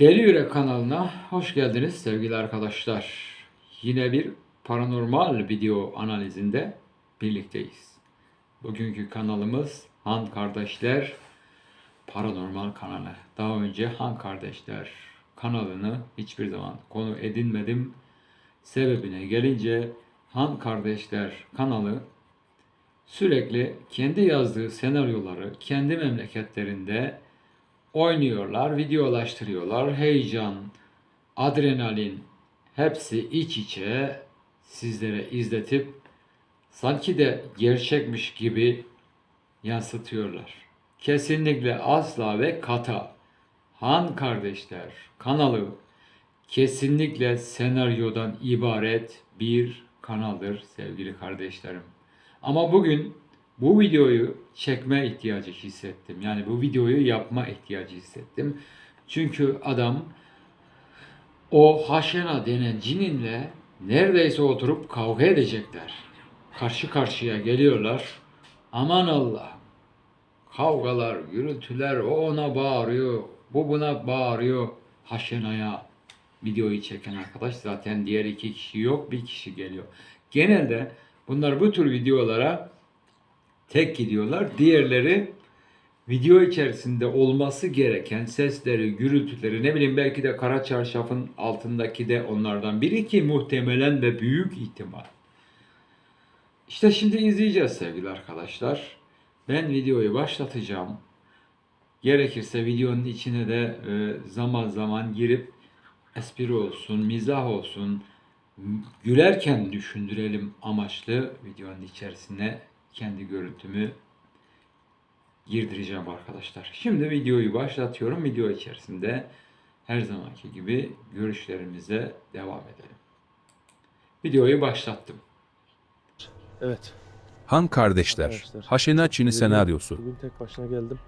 Deli Yürek kanalına hoş geldiniz sevgili arkadaşlar. Yine bir paranormal video analizinde birlikteyiz. Bugünkü kanalımız Han Kardeşler Paranormal kanalı. Daha önce Han Kardeşler kanalını hiçbir zaman konu edinmedim. Sebebine gelince Han Kardeşler kanalı sürekli kendi yazdığı senaryoları kendi memleketlerinde oynuyorlar, videolaştırıyorlar. Heyecan, adrenalin hepsi iç içe sizlere izletip sanki de gerçekmiş gibi yansıtıyorlar. Kesinlikle asla ve kata Han Kardeşler kanalı kesinlikle senaryodan ibaret bir kanaldır sevgili kardeşlerim. Ama bugün bu videoyu çekme ihtiyacı hissettim. Yani bu videoyu yapma ihtiyacı hissettim. Çünkü adam o Haşena denen cininle neredeyse oturup kavga edecekler. Karşı karşıya geliyorlar. Aman Allah. Kavgalar, gürültüler, o ona bağırıyor, bu buna bağırıyor. Haşena'ya videoyu çeken arkadaş zaten diğer iki kişi yok, bir kişi geliyor. Genelde bunlar bu tür videolara tek gidiyorlar. Diğerleri video içerisinde olması gereken sesleri, gürültüleri ne bileyim belki de kara çarşafın altındaki de onlardan biri ki muhtemelen ve büyük ihtimal. İşte şimdi izleyeceğiz sevgili arkadaşlar. Ben videoyu başlatacağım. Gerekirse videonun içine de e, zaman zaman girip espri olsun, mizah olsun, gülerken düşündürelim amaçlı videonun içerisine kendi görüntümü girdireceğim arkadaşlar. Şimdi videoyu başlatıyorum. Video içerisinde her zamanki gibi görüşlerimize devam edelim. Videoyu başlattım. Evet. Han Kardeşler, Arkadaşlar, Haşena Çini bugün- senaryosu, Bugün tek başına geldim.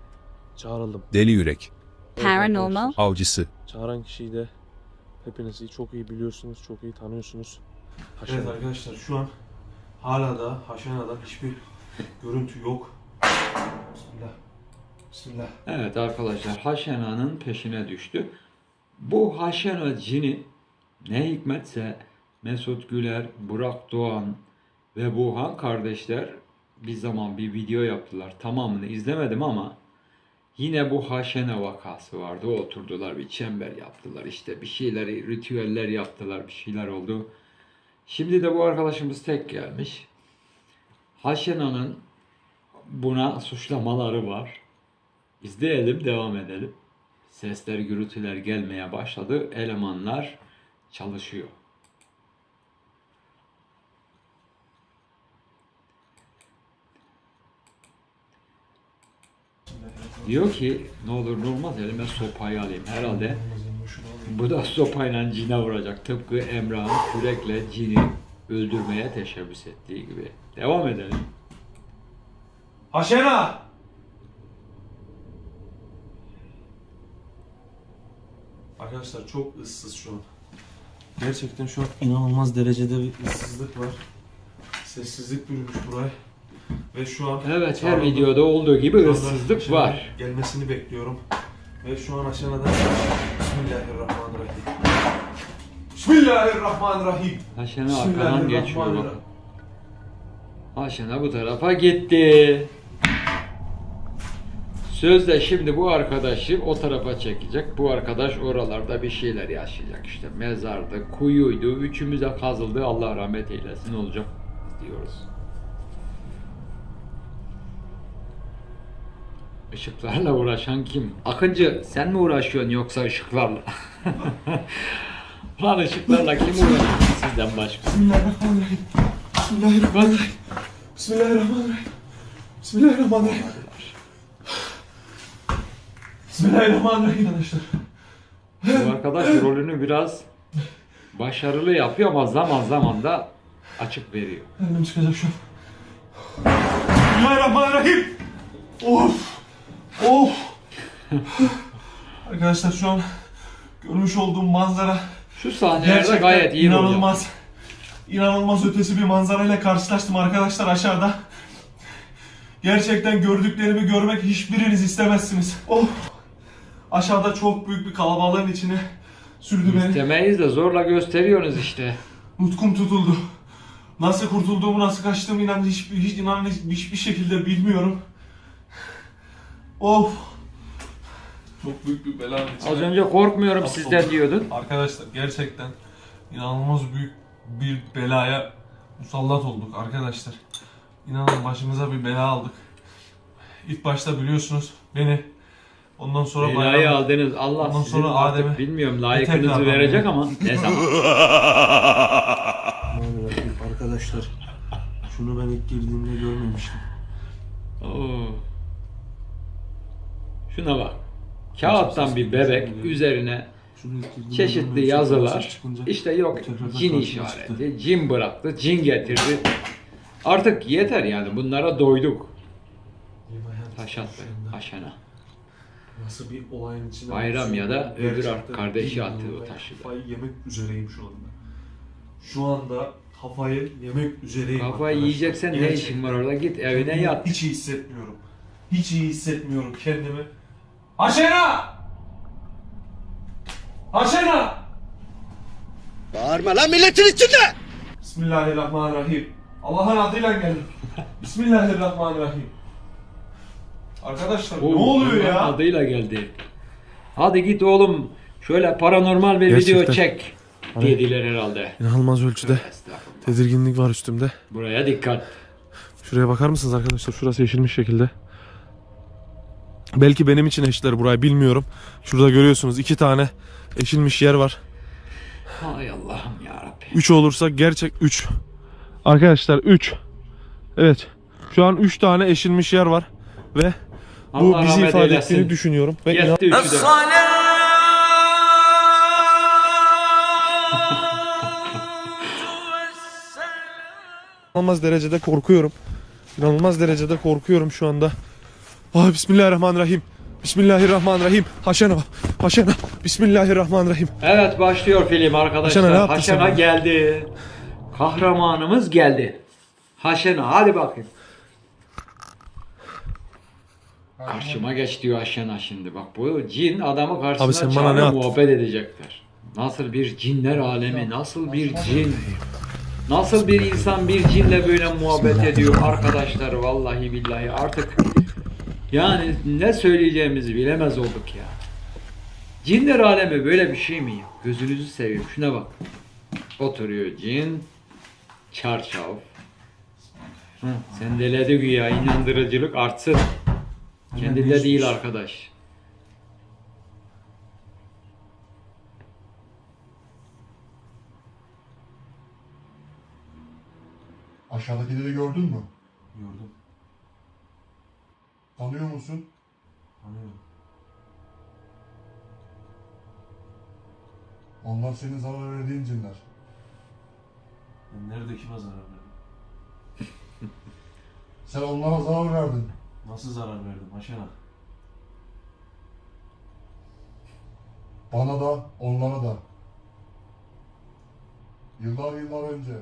Çağrıldım. Deli Yürek, Evet Paranormal. Avcısı, Çağıran kişiyi de hepiniz iyi- çok iyi biliyorsunuz, çok iyi tanıyorsunuz. Evet Haşena. arkadaşlar şu an hala da Haşena'dan hiçbir görüntü yok. Bismillah. Bismillah. Evet arkadaşlar Haşena'nın peşine düştü. Bu Haşena cini ne hikmetse Mesut Güler, Burak Doğan ve Buhan kardeşler bir zaman bir video yaptılar. Tamamını izlemedim ama yine bu Haşena vakası vardı. Oturdular bir çember yaptılar. işte bir şeyleri, ritüeller yaptılar. Bir şeyler oldu. Şimdi de bu arkadaşımız tek gelmiş. Haşena'nın buna suçlamaları var. İzleyelim, devam edelim. Sesler, gürültüler gelmeye başladı. Elemanlar çalışıyor. Diyor ki ne olur ne olmaz elime sopayı alayım. Herhalde bu da sopayla cine vuracak. Tıpkı Emrah'ın kürekle cini öldürmeye teşebbüs ettiği gibi. Devam edelim. Haşena! Arkadaşlar çok ıssız şu an. Gerçekten şu an inanılmaz derecede bir ıssızlık var. Sessizlik bürümüş burayı. Ve şu an Evet her videoda olduğu gibi ıssızlık var. Gelmesini bekliyorum. Ve şu an Haşena'dan Bismillahirrahmanirrahim. Bismillahirrahmanirrahim. Haşena arkadan geçiyor. Bismillahirrahmanirrahim. Haşena bu tarafa gitti. Sözde şimdi bu arkadaşı o tarafa çekecek. Bu arkadaş oralarda bir şeyler yaşayacak işte. Mezardı, kuyuydu, üçümüze kazıldı. Allah rahmet eylesin olacak diyoruz. Işıklarla uğraşan kim? Akıncı sen mi uğraşıyorsun yoksa ışıklarla? Lan ışıklarla kim uğraşıyor sizden başka? Bismillahirrahmanirrahim. Bismillahirrahmanirrahim. Bismillahirrahmanirrahim. Bismillahirrahmanirrahim. Bismillahirrahmanirrahim arkadaşlar. Bu arkadaş rolünü biraz başarılı yapıyor ama zaman zaman da açık veriyor. Elim çıkacak şu an. Bismillahirrahmanirrahim. Of. Of. arkadaşlar şu an görmüş olduğum manzara Şu sahnelerde gerçekten gayet iyi rol yapıyor. inanılmaz. İnanılmaz ötesi bir manzarayla karşılaştım arkadaşlar aşağıda. Gerçekten gördüklerimi görmek hiçbiriniz istemezsiniz. Oh. Aşağıda çok büyük bir kalabalığın içine sürdü beni. İstemeyiz de zorla gösteriyorsunuz işte. Nutkum tutuldu. Nasıl kurtulduğumu, nasıl kaçtığımı inan hiç, hiç inan hiçbir şekilde bilmiyorum. Of. Çok büyük bir içine. Az önce korkmuyorum Nasıl sizden oldu? diyordun. Arkadaşlar gerçekten inanılmaz büyük bir belaya musallat olduk arkadaşlar. İnanın başımıza bir bela aldık. İlk başta biliyorsunuz beni ondan sonra Belayı bayağı- aldınız. Allah Ondan sizin sonra artık Adem'e bilmiyorum layıkınızı verecek ama ne zaman. Bismillahirrahmanirrahim. Arkadaşlar şunu ben ilk girdiğimde görmemiştim. Oo. Şuna bak. Kağıttan bir bebek üzerine çeşitli yazılar. İşte yok cin işareti, cin bıraktı, cin getirdi. Artık yeter yani bunlara doyduk. Taşat be, Haşana. Nasıl bir olayın içine Bayram ya da öbür ar- kardeşi attığı o taşı da. Kafayı yemek üzereyim şu anda. Şu anda kafayı yemek üzereyim Kafayı arkadaşlar. yiyeceksen ne Gerçekten. işin var orada git evine yat. Hiç iyi hissetmiyorum. Hiç iyi hissetmiyorum kendimi. Haşena! Haşena! Bağırma lan milletin içinde! Bismillahirrahmanirrahim. Allah'ın adıyla geldim. Bismillahirrahmanirrahim. Arkadaşlar ne oluyor ya? Adıyla geldi. Hadi git oğlum şöyle paranormal bir video Gerçekten. çek Hani- dediler herhalde. İnanılmaz ölçüde Estağfurullah. tedirginlik var üstümde. Buraya dikkat. Şuraya bakar mısınız arkadaşlar? Şurası yeşilmiş şekilde. Belki benim için eşitler burayı bilmiyorum. Şurada görüyorsunuz iki tane eşilmiş yer var. Hay Allah'ım ya Rabbi. 3 olursa gerçek 3. Arkadaşlar 3. Evet. Şu an 3 tane eşilmiş yer var ve bu Allah bizi rahmet ifade eylesin. ettiğini düşünüyorum. Ve inan- Yetti üçü de. İnanılmaz derecede korkuyorum. İnanılmaz derecede korkuyorum şu anda. Ah Bismillahirrahmanirrahim. Bismillahirrahmanirrahim. Haşena. Haşena. Bismillahirrahmanirrahim. Evet başlıyor film arkadaşlar. Haşena sen? geldi. Kahramanımız geldi. Haşena hadi bakayım. Karşıma geç diyor Haşena şimdi. Bak bu cin adamı karşısına Abi sen bana ne attın? muhabbet edecekler. Nasıl bir cinler alemi, nasıl bir cin. Nasıl bir insan bir cinle böyle muhabbet ediyor arkadaşlar vallahi billahi artık yani ne söyleyeceğimizi bilemez olduk ya. Cinler alemi böyle bir şey mi ya? Gözünüzü seveyim şuna bak. Oturuyor cin, çarşaf. Hı, sendeledi güya inandırıcılık artsın. Kendinde değil arkadaş. Aşağıdakileri gördün mü? Gördüm. Tanıyor musun? Tanıyorum. Onlar senin zarar verdiğin cinler. Ben nerede kime zarar verdim? Sen onlara zarar verdin. Nasıl zarar verdim Haşena? Bana da, onlara da. Yıllar yıllar önce.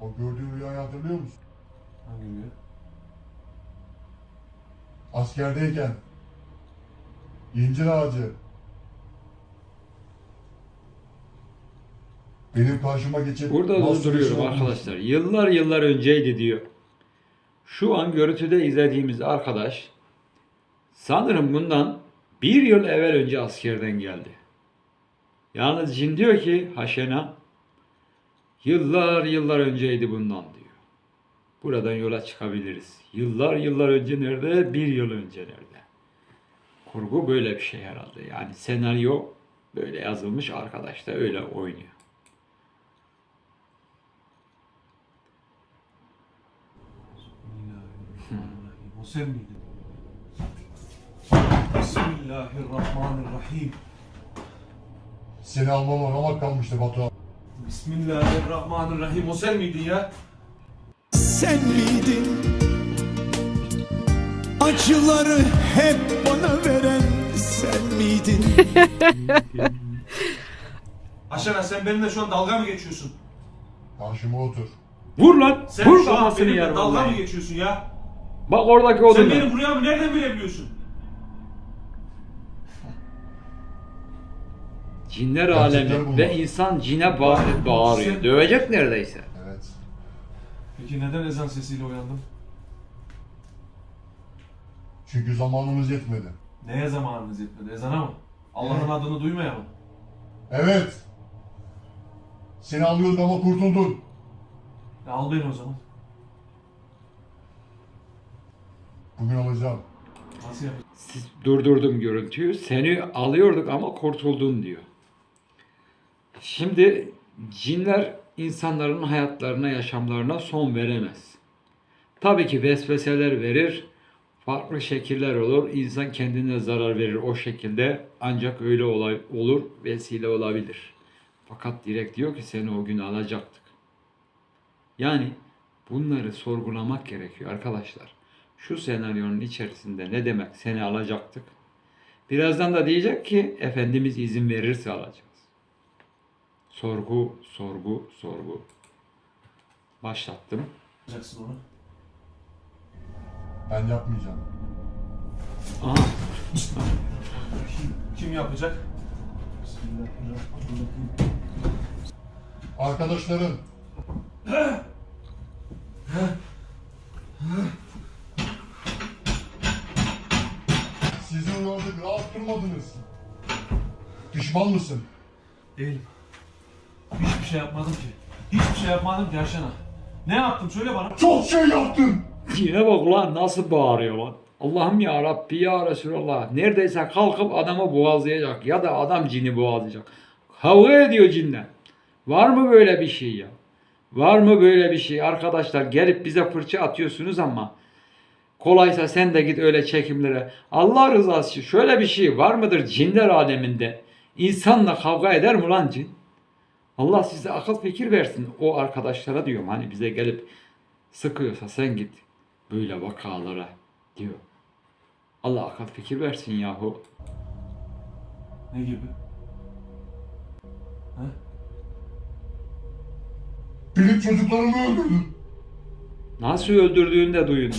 O gördüğün rüyayı hatırlıyor musun? Hangi rüya? Askerdeyken. İncir ağacı. Benim karşıma geçip Burada durduruyorum arkadaşlar. Yıllar yıllar önceydi diyor. Şu an görüntüde izlediğimiz arkadaş sanırım bundan bir yıl evvel önce askerden geldi. Yalnız cin diyor ki Haşena yıllar yıllar önceydi bundan diyor. Buradan yola çıkabiliriz. Yıllar yıllar önce nerede? Bir yıl önce nerede? Kurgu böyle bir şey herhalde. Yani senaryo böyle yazılmış arkadaş da öyle oynuyor. Bismillahirrahmanirrahim. O sen miydin? Bismillahirrahmanirrahim. Seni almama ramak kalmıştı Batu. Bismillahirrahmanirrahim. O sen miydin ya? sen miydin? Acıları hep bana veren sen miydin? Haşana sen benimle şu an dalga mı geçiyorsun? Karşıma otur. Vur lan. Sen Vur şu an benimle dalga vallahi. mı geçiyorsun ya? Bak oradaki odun. Sen benim buraya mı nereden bilebiliyorsun? Cinler alemi ve insan cine bağ- bağırıyor. Dövecek neredeyse. Evet. Peki neden ezan sesiyle uyandın? Çünkü zamanımız yetmedi. Neye zamanınız yetmedi? Ezana mı? Allah'ın adını duymaya mı? Evet. Seni alıyorduk ama kurtuldun. E al beni o zaman. Bugün alacağım. Nasıl yapacağız? Siz durdurdum görüntüyü. Seni alıyorduk ama kurtuldun diyor. Şimdi cinler insanların hayatlarına, yaşamlarına son veremez. Tabii ki vesveseler verir, farklı şekiller olur. İnsan kendine zarar verir o şekilde. Ancak öyle olay olur, vesile olabilir. Fakat direkt diyor ki seni o gün alacaktık. Yani bunları sorgulamak gerekiyor arkadaşlar. Şu senaryonun içerisinde ne demek seni alacaktık? Birazdan da diyecek ki Efendimiz izin verirse alacağız. Sorgu, sorgu, sorgu. Başlattım. Yapacaksın onu. Ben yapmayacağım. Aha, Kim yapacak? Bismillahirrahmanirrahim. Arkadaşların. Sizi uyardık, rahat durmadınız. Pişman mısın? Değilim. Şey yapmadım ki. Hiçbir şey yapmadım ki Yaşana. Ne yaptım söyle bana. Çok şey yaptın. yine bak lan nasıl bağırıyor lan. Allah'ım ya Rabbi ya Resulallah. Neredeyse kalkıp adamı boğazlayacak ya da adam cini boğazlayacak. Kavga ediyor cinle. Var mı böyle bir şey ya? Var mı böyle bir şey? Arkadaşlar gelip bize fırça atıyorsunuz ama kolaysa sen de git öyle çekimlere. Allah rızası için şöyle bir şey var mıdır cinler aleminde? İnsanla kavga eder mi lan cin? Allah size akıl fikir versin o arkadaşlara diyorum. Hani bize gelip sıkıyorsa sen git böyle vakalara diyor. Allah akıl fikir versin yahu. Ne gibi? Benim çocuklarımı öldürdün. Nasıl öldürdüğünü de duyun.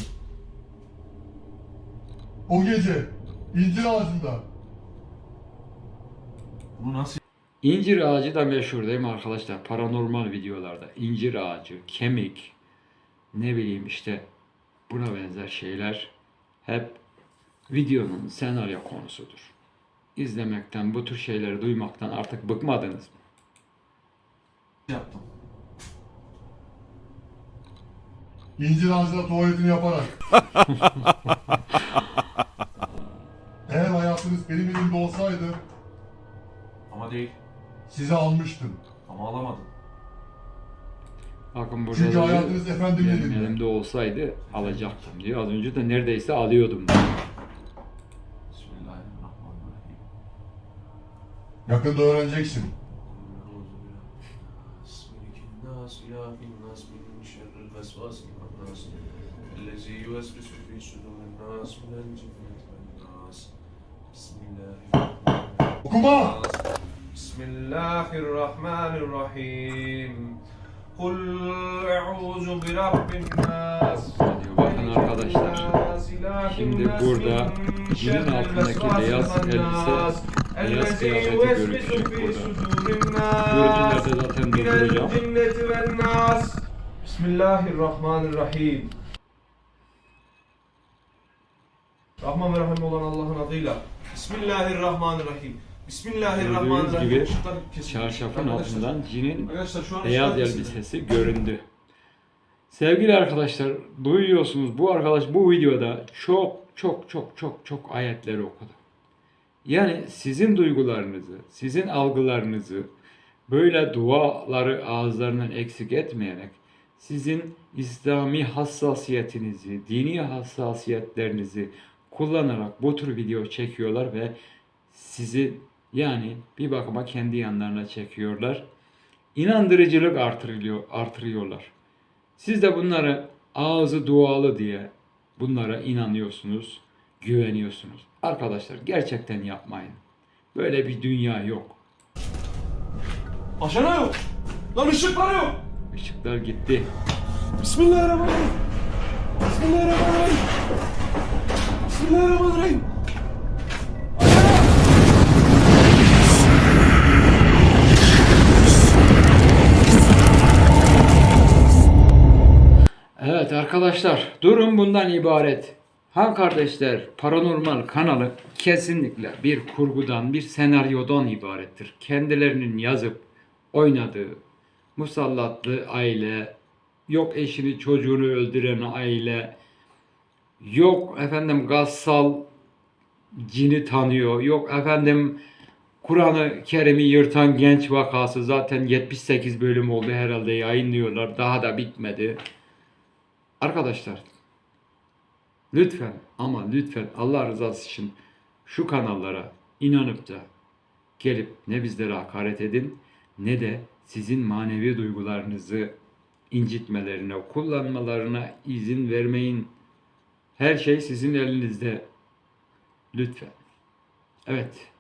O gece incir ağacında. Bunu nasıl İncir ağacı da meşhur değil mi arkadaşlar? Paranormal videolarda. İncir ağacı, kemik, ne bileyim işte buna benzer şeyler hep videonun senaryo konusudur. İzlemekten, bu tür şeyleri duymaktan artık bıkmadınız mı? yaptım? İncir ağacına tuvaletini yaparak. Eğer hayatınız benim elimde olsaydı Ama değil. Size almıştım. Ama alamadım. Bakın burada Çünkü da hayatınız efendim benim dedi. elimde olsaydı alacaktım diyor. Az önce de neredeyse alıyordum. Bismillahirrahmanirrahim. Yakında öğreneceksin. Okuma! بسم الله الرحمن الرحيم قل أعوذ برب الناس. Bakın arkadaşlar. Şimdi burada cinin altındaki beyaz elbise, beyaz kıyafeti görüntüsü burada. Görüntülerde zaten durduracağım. Bismillahirrahmanirrahim. Rahman ve Rahim olan Allah'ın adıyla. Bismillahirrahmanirrahim. Bismillahirrahmanirrahim. Gördüğünüz gibi. Çarşafın altından cinin beyaz elbisesi göründü. Sevgili arkadaşlar duyuyorsunuz bu arkadaş bu videoda çok çok çok çok çok ayetleri okudu. Yani sizin duygularınızı, sizin algılarınızı böyle duaları ağızlarından eksik etmeyerek sizin İslami hassasiyetinizi, dini hassasiyetlerinizi kullanarak bu tür video çekiyorlar ve sizi yani bir bakıma kendi yanlarına çekiyorlar. İnandırıcılık artırılıyor, artırıyorlar. Siz de bunları ağzı dualı diye bunlara inanıyorsunuz, güveniyorsunuz. Arkadaşlar gerçekten yapmayın. Böyle bir dünya yok. Aşağıda yok. Lan ışıklar yok. Işıklar gitti. Bismillahirrahmanirrahim. Bismillahirrahmanirrahim. Bismillahirrahmanirrahim. Arkadaşlar durum bundan ibaret. Han Kardeşler Paranormal kanalı kesinlikle bir kurgudan, bir senaryodan ibarettir. Kendilerinin yazıp oynadığı musallatlı aile, yok eşini çocuğunu öldüren aile, yok efendim gassal cini tanıyor, yok efendim Kur'an-ı Kerim'i yırtan genç vakası zaten 78 bölüm oldu herhalde yayınlıyorlar. Daha da bitmedi. Arkadaşlar lütfen ama lütfen Allah rızası için şu kanallara inanıp da gelip ne bizlere hakaret edin ne de sizin manevi duygularınızı incitmelerine, kullanmalarına izin vermeyin. Her şey sizin elinizde. Lütfen. Evet.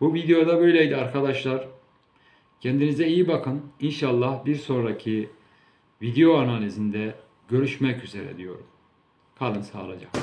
Bu videoda böyleydi arkadaşlar. Kendinize iyi bakın. İnşallah bir sonraki video analizinde görüşmek üzere diyorum. Kalın sağlıcakla.